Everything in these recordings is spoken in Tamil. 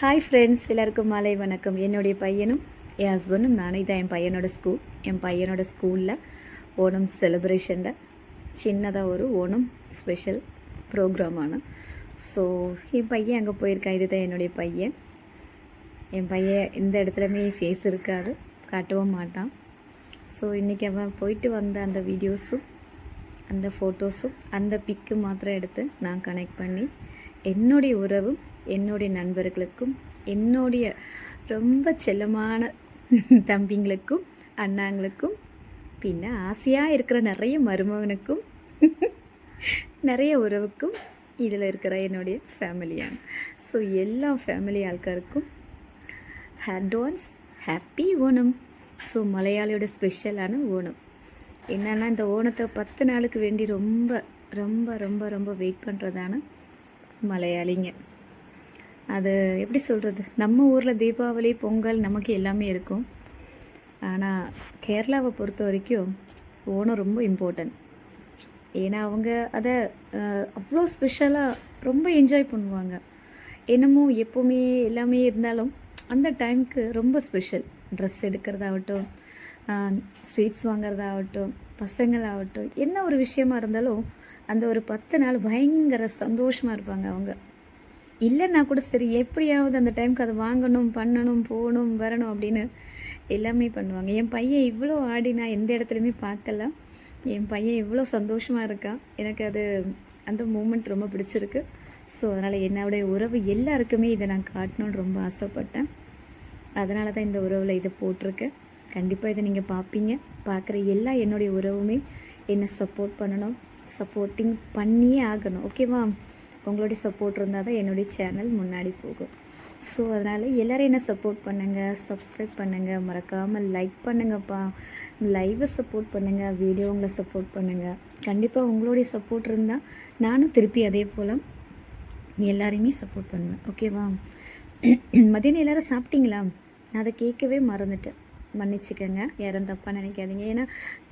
ஹாய் ஃப்ரெண்ட்ஸ் எல்லாருக்கும் மாலை வணக்கம். என்னுடைய பையனும் என் ஹஸ்பண்டும் நானே தான் என் பையனோட ஸ்கூல் என் பையனோட ஸ்கூலில் ஓணம் செலிப்ரேஷனில் சின்னதாக ஒரு ஓணம் ஸ்பெஷல் ப்ரோக்ராமான ஸோ என் பையன் அங்கே போயிருக்கான். இதுதான் என்னுடைய பையன். என் பையன் எந்த இடத்துலையுமே ஃபேஸ் இருக்காது. காட்டவும் மாட்டான். ஸோ இன்றைக்கி அவன் போயிட்டு வந்த அந்த வீடியோஸும் அந்த ஃபோட்டோஸும் அந்த பிக்கு மாத்திரம் எடுத்து நான் கனெக்ட் பண்ணி என்னுடைய உறவும் என்னுடைய நண்பர்களுக்கும் என்னுடைய ரொம்ப செல்லமான தம்பிங்களுக்கும் அண்ணாங்களுக்கும் பின்ன ஆசையாக இருக்கிற நிறைய மருமகனுக்கும் நிறைய உறவுக்கும் இதில் இருக்கிற என்னுடைய ஃபேமிலியான ஸோ எல்லா ஃபேமிலி ஆட்காருக்கும் அட்வான்ஸ் ஹாப்பி ஓணம். ஸோ மலையாளியோட ஸ்பெஷலான ஓணம். என்னென்னா இந்த ஓணத்தை பத்து நாளுக்கு வேண்டி ரொம்ப ரொம்ப ரொம்ப ரொம்ப வெயிட் பண்ணுறதான மலையாளிங்க. அது எப்படி சொல்கிறது நம்ம ஊரில் தீபாவளி பொங்கல் நமக்கு எல்லாமே இருக்கும். ஆனால் கேரளாவை பொறுத்த வரைக்கும் ஓணம் ரொம்ப இம்பார்ட்டன்ட் ஏன்னா அவங்க அதை அவ்வளோ ஸ்பெஷலாக ரொம்ப என்ஜாய் பண்ணுவாங்க. என்னமோ எப்போவுமே எல்லாமே இருந்தாலும் அந்த டைமுக்கு ரொம்ப ஸ்பெஷல் ட்ரெஸ் எடுக்கிறதாகட்டும் ஸ்வீட்ஸ் வாங்குறதாகட்டும் பசங்களாகட்டும் என்ன ஒரு விஷயமா இருந்தாலும் அந்த ஒரு பத்து நாள் பயங்கர சந்தோஷமாக இருப்பாங்க அவங்க. இல்லைன்னா கூட சரி எப்படியாவது அந்த டைமுக்கு அதை வாங்கணும் பண்ணணும் போகணும் வரணும் அப்படின்னு எல்லாமே பண்ணுவாங்க. என் பையன் இவ்வளோ ஆடி நான் எந்த இடத்துலையுமே பார்க்கல. என் பையன் இவ்வளோ சந்தோஷமாக இருக்கான் எனக்கு அது அந்த மூமெண்ட் ரொம்ப பிடிச்சிருக்கு. ஸோ அதனால் என்னுடைய உறவு எல்லாருக்குமே இதை நான் காட்டணும்னு ரொம்ப ஆசைப்பட்டேன். அதனால தான் இந்த உறவில் இதை போட்டிருக்கேன் கண்டிப்பாக இதை நீங்கள் பார்ப்பீங்க பார்க்குற எல்லா என்னுடைய உறவுமே என்னை சப்போர்ட் பண்ணணும் சப்போர்ட்டிங் பண்ணியே ஆகணும். ஓகேவா உங்களுடைய சப்போர்ட் இருந்தால் தான் என்னுடைய சேனல் முன்னாடி போகும். ஸோ அதனால் எல்லோரும் என்ன சப்போர்ட் பண்ணுங்கள் சப்ஸ்கிரைப் பண்ணுங்கள் மறக்காமல் லைக் பண்ணுங்கப்பா. லைவை சப்போர்ட் பண்ணுங்கள் வீடியோங்களை சப்போர்ட் பண்ணுங்கள் கண்டிப்பாக உங்களுடைய சப்போர்ட் இருந்தால் நானும் திருப்பி அதே போல் எல்லாரையுமே சப்போர்ட் பண்ணுவேன். ஓகேவா மதியானம் எல்லோரும் சாப்பிட்டீங்களா? நான் அதை கேட்கவே மறந்துட்டேன். மன்னிச்சுக்கோங்க. யாரும் தப்பாக நினைக்காதீங்க. ஏன்னா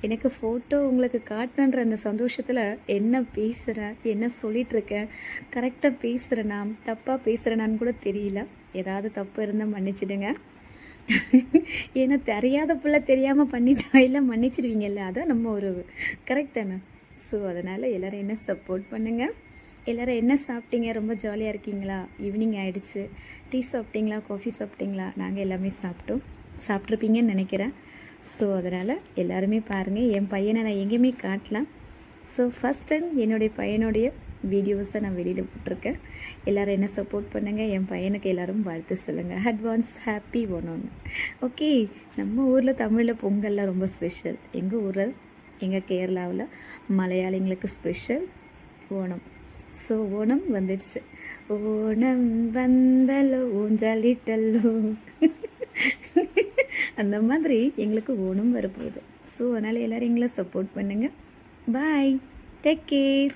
எனக்கு ஃபோட்டோ உங்களுக்கு காட்டணுன்ற அந்த சந்தோஷத்தில் என்ன பேசுகிறேன் என்ன சொல்லிகிட்ருக்கேன் கரெக்டாக பேசுகிறேனா தப்பாக பேசுகிறேனான்னு கூட தெரியல. ஏதாவது தப்பு இருந்தால் மன்னிச்சிடுங்க. ஏன்னா தெரியாத பிள்ளை தெரியாமல் பண்ணிட்டா இல்லை மன்னிச்சிடுவீங்கல்ல. அதான் நம்ம ஒரு கரெக்ட் தானே. ஸோ அதனால் எல்லோரும் என்ன சப்போர்ட் பண்ணுங்கள் எல்லோரும் என்ன சாப்பிட்டீங்க? ரொம்ப ஜாலியாக இருக்கீங்களா? ஈவினிங் ஆகிடுச்சு டீ சாப்பிட்டீங்களா? காஃபி சாப்பிட்டீங்களா? நாங்கள் எல்லாமே சாப்பிட்டோம். சாப்பிட்ருப்பீங்கன்னு நினைக்கிறேன். ஸோ அதனால் எல்லாருமே பாருங்கள் என் பையனை நான் எங்கேயுமே காட்டலாம். ஸோ ஃபஸ்ட் டைம் என்னுடைய பையனுடைய வீடியோஸை நான் வெளியில் போட்டிருக்கேன். எல்லோரும் என்ன சப்போர்ட் பண்ணுங்கள் என் பையனுக்கு எல்லோரும் வாழ்த்து சொல்லுங்கள் அட்வான்ஸ் ஹாப்பி ஒன்று ஓகே நம்ம ஊரில் தமிழில் பொங்கல்லாம் ரொம்ப ஸ்பெஷல் எங்கள் ஊரில் எங்கள் கேரளாவில் மலையாளிங்களுக்கு ஸ்பெஷல் ஓணம். ஸோ ஓணம் வந்துடுச்சு. ஓணம் வந்தலோ ஊஞ்சலிட்டல்லோ அந்த மாதிரி எங்களுக்கு ஓணம் வரப்போகுது. ஸோ அதனால் எல்லோரும் எங்களை சப்போர்ட் பண்ணுங்கள் பாய் டேக் கேர்